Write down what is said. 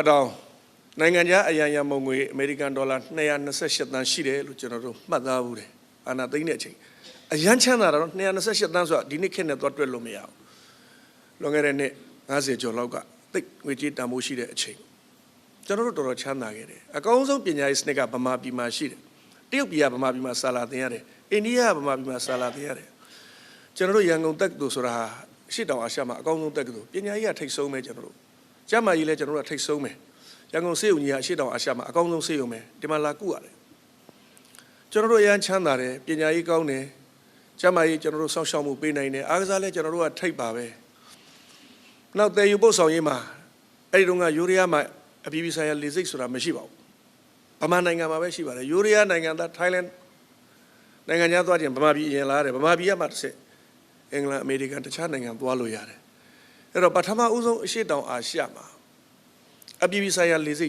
အတောင်နိုင်ငံခြားအရန်ရမုံငွေအမေရိကန်ဒေါ်လာ228သန်းရှိတယ်လို့ကျွန်တော်တို့မှတ်သားဘူးတယ်အာနာသိန်းတဲ့အချိန်အရန်ချမ်းသာတာတော့228သန်းဆိုတာဒီနှစ်ခေတ်နဲ့သွားတွက်လို့မရဘူးလွန်ခဲ့တဲ့နှစ်90ကျော်လောက်ကသိပ်ငွေကြေးတန်ဖိုးရှိတဲ့အချိန်ကျွန်တော်တို့တော်တော်ချမ်းသာခဲ့တယ်အကောင်းဆုံးပညာရေးစနစ်ကဗမာပြည်မှာရှိတယ်တရုတ်ပြည်ကဗမာပြည်မှာစာလာသင်ရတယ်အိန္ဒိယကဗမာပြည်မှာစာလာသင်ရတယ်ကျွန်တော်တို့ရန်ကုန်တက္ကသိုလ်ဆိုတာဟာရှစ်တောင်အာရှမှာအကောင်းဆုံးတက္ကသိုလ်ပညာရေးကထိတ်ဆုံးပဲကျွန်တော်တို့ ကျမ်းမာရေးလည်းကျွန်တော်တို့ကထိတ်ဆုံးမယ်ရန်ကုန်စေယုံကြီးကအရှိတောင်အာရှမှာအကောင်းဆုံးစေယုံမယ်ဒီမှာလာကုရတယ်ကျွန်တော်တို့အရန်ချမ်းသာတယ်ပညာရေးကောင်းတယ်ကျမ်းမာရေးကျွန်တော်တို့စောင့်ရှောက်မှုပေးနိုင်တယ်အားကစားလည်းကျွန်တော်တို့ကထိတ်ပါပဲနောက်တယ်ယူပုတ်ဆောင်ရေးမှာအဲ့ဒီတော့ကယူရီးယားမှာအပြည်ပြည်ဆိုင်ရာလေစိတ်ဆိုတာမရှိပါဘူးဗမာနိုင်ငံမှာပဲရှိပါတယ်ယူရီးယားနိုင်ငံသားထိုင်းလန်နိုင်ငံခြားသွားခြင်းဗမာပြည်အရင်လာတယ်ဗမာပြည်ကမှတစ်ဆက်အင်္ဂလန်အမေရိကန်တခြားနိုင်ငံသွားလို့ရတယ် အဲ့တော့ပထမဦးဆုံးအရှိတောင်အာရှမှာအပြည်ပြည်ဆိုင်ရာလေဆိပ်